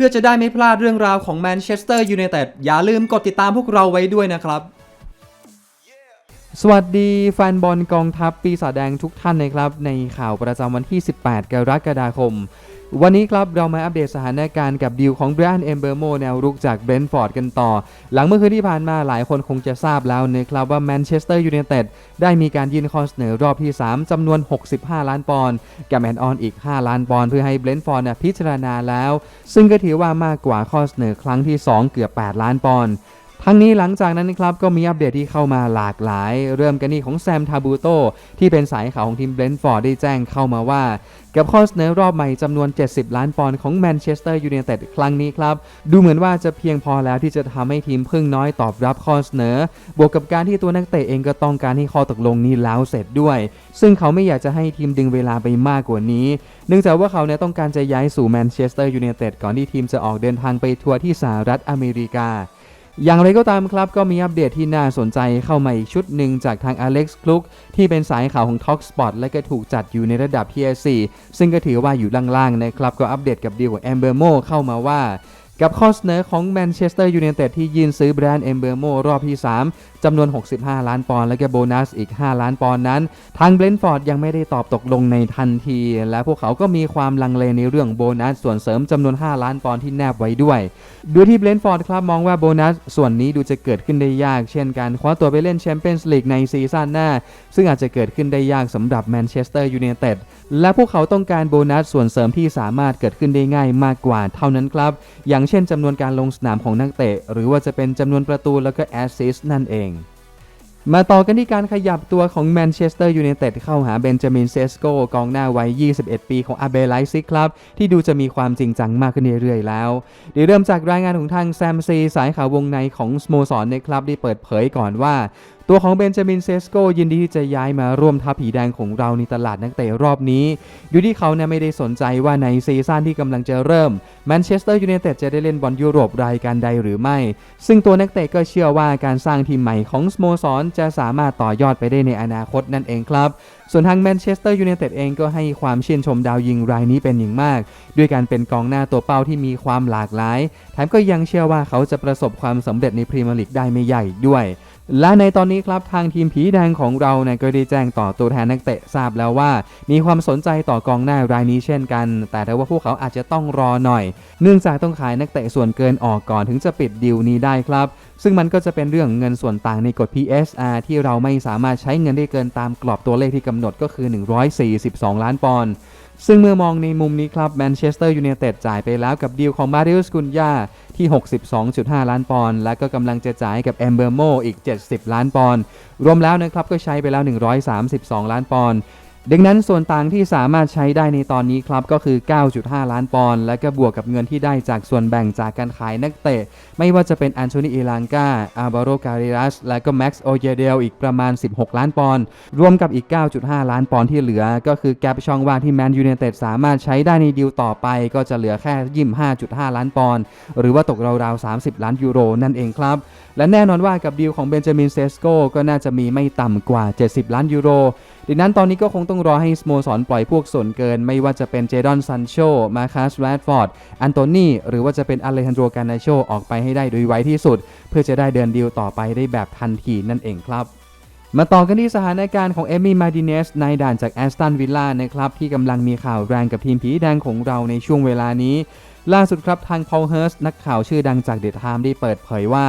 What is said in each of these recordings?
พื่อจะได้ไม่พลาดเรื่องราวของแมนเชสเตอร์ยูไนเต็ดอย่าลืมกดติดตามพวกเราไว้ด้วยนะครับ สวัสดีแฟนบอลกองทัพปีศาจแดงทุกท่านนะครับ ในข่าวประจำวันที่ 18 กรกฎาคม วันนี้ครับเรามาอัปเดตสถานการณ์กับดีลของ b r บร n นเอมเบอร์โมแนวรุกจากเบรนท์ฟอร์ดกันต่อ หลังเมื่อคืนที่ผ่านมาหลายคนคงจะทราบแล้วนะครับว่าแมนเชสเตอร์ยูไนเต็ดได้มีการยื่นข้อเสนอรอบที่ 3จำนวน 65 ล้านปอนด์กับแอนออนอีก 5 ล้านปอนด์เพื่อให้เบรนท์ฟอร์ดพิจารณาแล้ว ซึ่งก็ถือว่ามากกว่าข้อเสนอครั้งที่ 2 เกือบ 8 ล้านปอนด์ ทั้งนี้หลังจากนั้นนะครับก็มีอัปเดตที่เข้ามาหลากหลาย เริ่มกันที่ของแซมทาบูโตที่เป็นสายข่าวของทีมเบรนท์ฟอร์ดได้แจ้งเข้ามาว่า กับข้อเสนอรอบใหม่จำนวน 70 ล้านปอนด์ของแมนเชสเตอร์ยูไนเต็ดครั้งนี้ครับ ดูเหมือนว่าจะเพียงพอแล้วที่จะทำให้ทีมพึ่งน้อยตอบรับข้อเสนอ บวกกับการที่ตัวนักเตะเองก็ต้องการให้ข้อตกลงนี้แล้วเสร็จด้วย ซึ่งเขาไม่อยากจะให้ทีมดึงเวลาไปมากกว่านี้ เนื่องจากว่าเขาเนี่ยต้องการจะย้ายสู่แมนเชสเตอร์ยูไนเต็ดก่อนที่ทีมจะออกเดินทางไปทัวร์ที่สหรัฐอเมริกา อย่างไรก็ตามครับ ก็มีอัปเดตที่น่าสนใจเข้ามาอีกชุดหนึ่งจากทางอเล็กซ์คลุกที่เป็นสายข่าวของ Talk Spot และก็ถูกจัดอยู่ในระดับ Tier 4ซึ่งก็ถือว่าอยู่ล่างๆนะครับ ก็อัปเดตกับดีลของแอมเบอร์โมเข้ามาว่า กับข้อเสนอของแมนเชสเตอร์ยูไนเต็ดที่ยื่นซื้อแบรนด์เอมเบอร์โมรอบที่ 3 จำนวน 65 ล้านปอนด์และก็โบนัสอีก 5 ล้านปอนด์นั้น ทางเบรนท์ฟอร์ดยังไม่ได้ตอบตกลงในทันที และพวกเขาก็มีความลังเลในเรื่องโบนัสส่วนเสริมจำนวน 5 ล้านปอนด์ที่แนบไว้ด้วย โดยที่เบรนท์ฟอร์ดครับมองว่าโบนัสส่วนนี้ดูจะเกิดขึ้นได้ยาก เช่นการคว้าตัวไปเล่นแชมเปี้ยนส์ลีกในซีซั่นหน้า ซึ่งอาจจะเกิดขึ้นได้ยากสำหรับแมนเชสเตอร์ยูไนเต็ดและพวกเขาต้องการโบนัสส่วนเสริมที่สามารถเกิดขึ้นได้ง่ายมากกว่าเท่านั้นครับอย่างเช่นจำนวนการลงสนามของนักเตะ หรือว่าจะเป็นจำนวนประตูแล้วก็แอสซิสต์นั่นเอง มาต่อกันที่การขยับตัวของแมนเชสเตอร์ยูไนเต็ดเข้าหาเบนจามินเซสโกกองหน้าวัย 21 ปีของอาเบไลซิกครับ ที่ดูจะมีความจริงจังมากขึ้นเรื่อยๆแล้วเดี๋ยวเริ่มจากรายงานของทางแซมซีสายข่าววงในของสโมสรในคลับได้เปิดเผยก่อนว่า ตัวของเบนจามินเซสโกยินดีที่จะย้ายมาร่วมทัพผีแดงของเราในตลาดนักเตะรอบนี้ อยู่ที่เขาเนี่ยไม่ได้สนใจว่าในซีซั่นที่กำลังจะเริ่มแมนเชสเตอร์ยูไนเต็ดจะได้เล่นบอลยุโรปรายการใดหรือไม่ ซึ่งตัวนักเตะก็เชื่อว่าการสร้างทีมใหม่ของสโมสรจะสามารถต่อยอดไปได้ในอนาคตนั่นเองครับ ส่วนทางแมนเชสเตอร์ยูไนเต็ดเองก็ให้ความชื่นชมดาวยิงรายนี้เป็นอย่างมาก ด้วยการเป็นกองหน้าตัวเป้าที่มีความหลากหลาย แถมก็ยังเชื่อว่าเขาจะประสบความสำเร็จในพรีเมียร์ลีกได้ไม่ใหญ่ด้วย และในตอนนี้ครับทางทีมผีแดงของเราเนี่ยก็ได้แจ้งต่อตัวแทนนักเตะทราบแล้วว่า มีความสนใจต่อกองหน้ารายนี้เช่นกัน แต่ถ้าว่าพวกเขาอาจจะต้องรอหน่อย เนื่องจากต้องขายนักเตะส่วนเกินออกก่อนถึงจะปิดดีลนี้ได้ครับ ซึ่งมันก็จะเป็นเรื่องเงินส่วนต่างในกฎ PSR ที่เราไม่สามารถใช้เงินได้เกินตามกรอบตัวเลขที่กำหนดก็คือ 142 ล้านปอนด์ ซึ่งเมื่อมองในมุมนี้ครับแมนเชสเตอร์ยูไนเต็ดจ่ายไปแล้วกับดีลของมาริอุสกุนยาที่ 62.5 ล้านปอนด์และก็กำลังจะจ่ายกับแอมเบอร์โมอีก 70 ล้านปอนด์รวมแล้วนะครับก็ใช้ไปแล้ว 132 ล้านปอนด์ ดังนั้นส่วนต่างที่สามารถใช้ได้ในตอนนี้ครับ ก็คือ 9.5 ล้านปอนด์และก็บวกกับเงินที่ได้จากส่วนแบ่งจากการขายนักเตะ ไม่ว่าจะเป็นอันโทนีเอลังกาอาบาโรการิรัส และก็แม็กซ์โอเยเดลอีกประมาณ 16 ล้านปอนด์รวมกับอีก 9.5 ล้านปอนด์ที่เหลือ ก็คือแกลบช่องว่างที่แมนยูไนเต็ดสามารถใช้ได้ในดีลต่อไป ก็จะเหลือแค่ยิ่ม5.5 ล้านปอนด์หรือว่าตกราวๆ 30 ล้านยูโรนั่นเองครับและแน่นอนว่ากับดีลของเบนจามินเซสโกก็น่าจะมีไม่ต่ำกว่า 70 ล้านยูโร ดังนั้นตอนนี้ก็คงต้องรอให้สโมสรปล่อยพวกส่วนเกิน ไม่ว่าจะเป็นเจดอนซันโช มาคัสแรดฟอร์ด อันโตนีหรือว่าจะเป็นอเลฮันโดกานาโชออกไปให้ได้โดยไวที่สุด เพื่อจะได้เดินดีลต่อไปได้แบบทันทีนั่นเองครับมาต่อกันที่สถานการณ์ของเอมี่มาดิเนสในด่านจากแอสตันวิลล่านะครับที่กำลังมีข่าวแรงกับทีมผีแดงของเราในช่วงเวลานี้ ล่าสุดครับทางพอลเฮิร์สนักข่าวชื่อดังจากเดอะไทม์ได้เปิดเผยว่า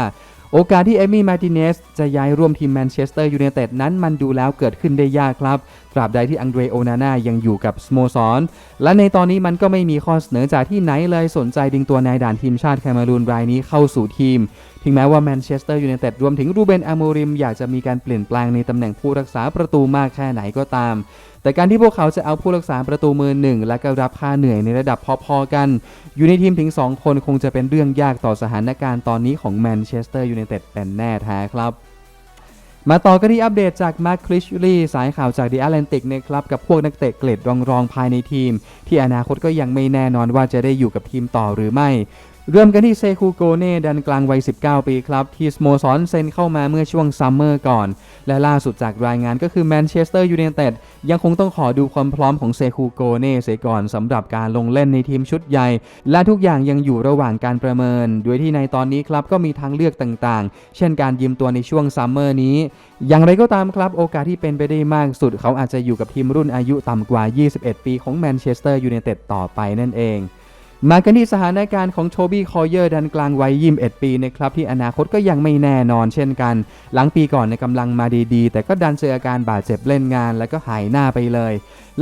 โอกาสที่เอมี่มาติเนสจะย้ายร่วมทีมแมนเชสเตอร์ยูไนเต็ดนั้นมันดูแล้วเกิดขึ้นได้ยากครับ ตราบใดที่อังเดรโอนาน่ายังอยู่กับสโมสร และในตอนนี้มันก็ไม่มีข้อเสนอจากที่ไหนเลยสนใจดึงตัวนายด่านทีมชาติแคนารูนรายนี้เข้าสู่ทีมถึงแม้ว่าแมนเชสเตอร์ยูไนเต็ดรวมถึงรูเบนอาโมริมอยากจะมีการเปลี่ยนแปลงในตำแหน่งผู้รักษาประตูมากแค่ไหนก็ตาม แต่การที่พวกเขาจะเอาผู้รักษาประตูมือหนึ่งและก็รับค่าเหนื่อยในระดับพอๆกัน อยู่ในทีมถึง 2 คนคงจะเป็นเรื่องยากต่อสถานการณ์ตอนนี้ของแมนเชสเตอร์ยูไนเต็ดเป็นแน่แท้ครับมาต่อกันที่อัปเดตจากมาร์คคลิชลีสายข่าวจาก The Atlantic นะครับ กับพวกนักเตะเกรดรองๆภายในทีม ที่อนาคตก็ยังไม่แน่นอนว่าจะได้อยู่กับทีมต่อหรือไม่เริ่มกันที่เซคูโกเน่ดันกลางวัย 19 ปีครับ ที่สโมสรเซ็นเข้ามาเมื่อช่วงซัมเมอร์ก่อน และล่าสุดจากรายงานก็คือแมนเชสเตอร์ยูไนเต็ดยังคงต้องขอดูความพร้อมของเซคูโกเน่เสียก่อนสำหรับการลงเล่นในทีมชุดใหญ่ และทุกอย่างยังอยู่ระหว่างการประเมิน โดยที่ในตอนนี้ครับก็มีทางเลือกต่างๆ เช่นการยืมตัวในช่วงซัมเมอร์นี้ อย่างไรก็ตามครับโอกาสที่เป็นไปได้มากสุด เขาอาจจะอยู่กับทีมรุ่นอายุต่ำกว่า 21 ปีของแมนเชสเตอร์ยูไนเต็ดต่อไปนั่นเอง มากันที่สถานการณ์ของโชบี้คอเยอร์ดันกลางวัย21ปีนะครับที่อนาคตก็ยังไม่แน่นอนเช่นกัน หลังปีก่อนในกำลังมาดีๆ แต่ก็ดันเจออาการบาดเจ็บเล่นงาน แล้วก็หายหน้าไปเลย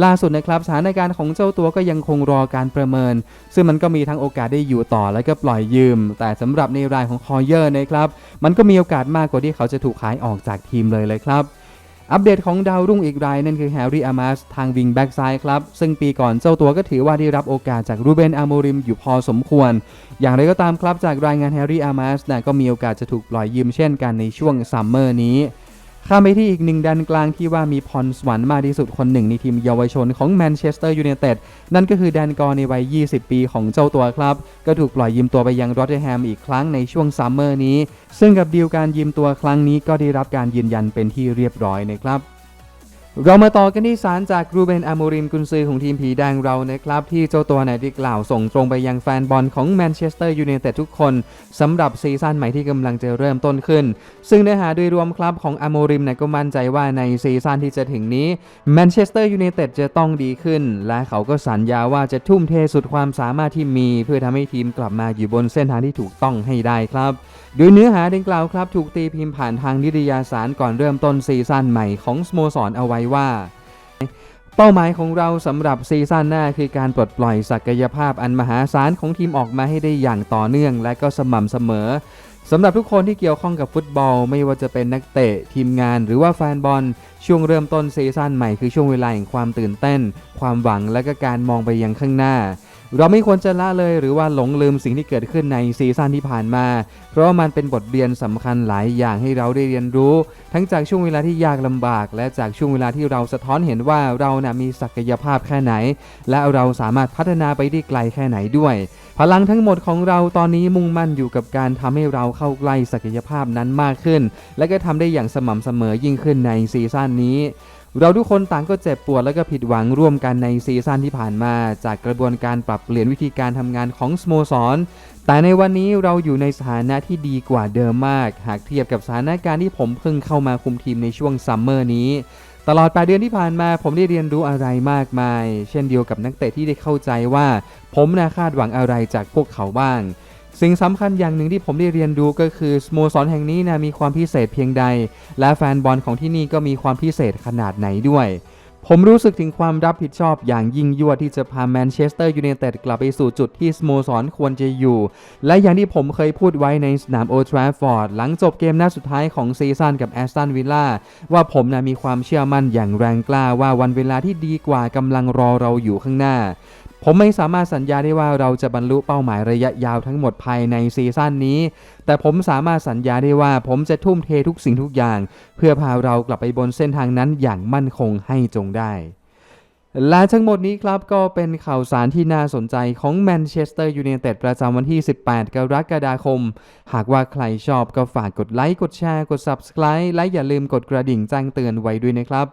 ล่าสุดนะครับสถานการณ์ของเจ้าตัวก็ยังคงรอการประเมิน ซึ่งมันก็มีทั้งโอกาสได้อยู่ต่อและก็ปล่อยยืม แต่สำหรับในรายของคอเยอร์นะครับมันก็มีโอกาสมากกว่าที่เขาจะถูกขายออกจากทีมเลยเลยครับ อัปเดตของดาวรุ่งอีกรายนั่นคือแฮร์รี่อามาสทางวิงแบ็กซ้ายครับ ซึ่งปีก่อนเจ้าตัวก็ถือว่าได้รับโอกาสจากรูเบนอาโมริมอยู่พอสมควร อย่างไรก็ตามครับจากรายงานแฮร์รี่อามาสนะก็มีโอกาสจะถูกปล่อยยืมเช่นกันในช่วงซัมเมอร์นี้ ข้ามไปที่อีกหนึ่งแดนกลางที่ว่ามีพรสวรรค์มากที่สุดคนหนึ่งในทีมเยาวชนของแมนเชสเตอร์ยูไนเต็ดนั่นก็คือแดนกอร์ในวัย 20 ปีของเจ้าตัวครับ ก็ถูกปล่อยยืมตัวไปยังรอตเทอร์แฮมอีกครั้งในช่วงซัมเมอร์นี้ ซึ่งกับดีลการยืมตัวครั้งนี้ก็ได้รับการยืนยันเป็นที่เรียบร้อยนะครับ เรามาต่อกันที่สารจากรูเบนอาโมริมกุนซือของทีมผีแดงเรานะครับ ที่เจ้าตัวไหนได้กล่าวส่งตรงไปยังแฟนบอลของแมนเชสเตอร์ยูไนเต็ดทุกคนสำหรับซีซั่นใหม่ที่กำลังจะเริ่มต้นขึ้น ซึ่งเนื้อหาโดยรวมครับของอาโมริมเนี่ยก็มั่นใจว่าในซีซั่นที่จะถึงนี้แมนเชสเตอร์ยูไนเต็ดจะต้องดีขึ้น และเขาก็สัญญาว่าจะทุ่มเทสุดความสามารถที่มี เพื่อทำให้ทีมกลับมาอยู่บนเส้นทางที่ถูกต้องให้ได้ครับโดยเนื้อหาดังกล่าวครับถูกตีพิมพ์ผ่านทางนิตยสารก่อนเริ่มต้นซีซั่นใหม่ของสโมสรเอาไว้ว่า เป้าหมายของเราสำหรับซีซั่นหน้าคือการปลดปล่อยศักยภาพอันมหาศาลของทีมออกมาให้ได้อย่างต่อเนื่อง และก็สม่ำเสมอสำหรับทุกคนที่เกี่ยวข้องกับฟุตบอล ไม่ว่าจะเป็นนักเตะ ทีมงานหรือว่าแฟนบอล ช่วงเริ่มต้นซีซั่นใหม่คือช่วงเวลาแห่งความตื่นเต้น ความหวังและก็การมองไปยังข้างหน้า เราไม่ควรจะละเลยหรือว่าหลงลืมสิ่งที่เกิดขึ้นในซีซั่นที่ผ่านมา เพราะมันเป็นบทเรียนสำคัญหลายอย่างให้เราได้เรียนรู้ ทั้งจากช่วงเวลาที่ยากลำบาก และจากช่วงเวลาที่เราสะท้อนเห็นว่าเรานะ่ะมีศักยภาพแค่ไหน และเราสามารถพัฒนาไปได้ไกลแค่ไหนด้วย พลังทั้งหมดของเราตอนนี้มุ่งมั่นอยู่กับการทำให้เราเข้าใกล้ศักยภาพนั้นมากขึ้น และก็ทำได้อย่างสม่ำเสมอยิ่งขึ้นในซีซั่นนี้ เราทุกคนต่างก็เจ็บปวดและก็ผิดหวังร่วมกันในซีซั่นที่ผ่านมา จากกระบวนการปรับเปลี่ยนวิธีการทำงานของสโมสร แต่ในวันนี้เราอยู่ในสถานะที่ดีกว่าเดิมมาก หากเทียบกับสถานการณ์ที่ผมเพิ่งเข้ามาคุมทีมในช่วงซัมเมอร์นี้ตลอด 8 เดือนที่ผ่านมา ผมได้เรียนรู้อะไรมากมาย เช่นเดียวกับนักเตะที่ได้เข้าใจว่า ผมน่าคาดหวังอะไรจากพวกเขาบ้าง สิ่งสำคัญอย่างหนึ่งที่ผมได้เรียนรู้ก็คือสโมสรแห่งนี้นะมีความพิเศษเพียงใด และแฟนบอลของที่นี่ก็มีความพิเศษขนาดไหนด้วย ผมรู้สึกถึงความรับผิดชอบอย่างยิ่งยวดที่จะพาแมนเชสเตอร์ยูไนเต็ดกลับไปสู่จุดที่สโมสรควรจะอยู่ และอย่างที่ผมเคยพูดไว้ในสนามโอทราฟอร์ดหลังจบเกมนัดสุดท้ายของซีซั่นกับแอสตันวิลล่าว่าผมนะมีความเชื่อมั่นอย่างแรงกล้าว่าวันเวลาที่ดีกว่ากำลังรอเราอยู่ข้างหน้า ผมไม่สามารถสัญญาได้ว่าเราจะบรรลุเป้าหมายระยะยาวทั้งหมดภายในซีซั่นนี้ แต่ผมสามารถสัญญาได้ว่าผมจะทุ่มเททุกสิ่งทุกอย่าง เพื่อพาเรากลับไปบนเส้นทางนั้นอย่างมั่นคงให้จงได้ และทั้งหมดนี้ครับก็เป็นข่าวสารที่น่าสนใจของแมนเชสเตอร์ยูไนเต็ดประจำวันที่ 18 กรกฎาคม หากว่าใครชอบก็ฝากกดไลค์ กดแชร์ กด Subscribe และอย่าลืมกดกระดิ่งแจ้งเตือนไว้ด้วยนะครับ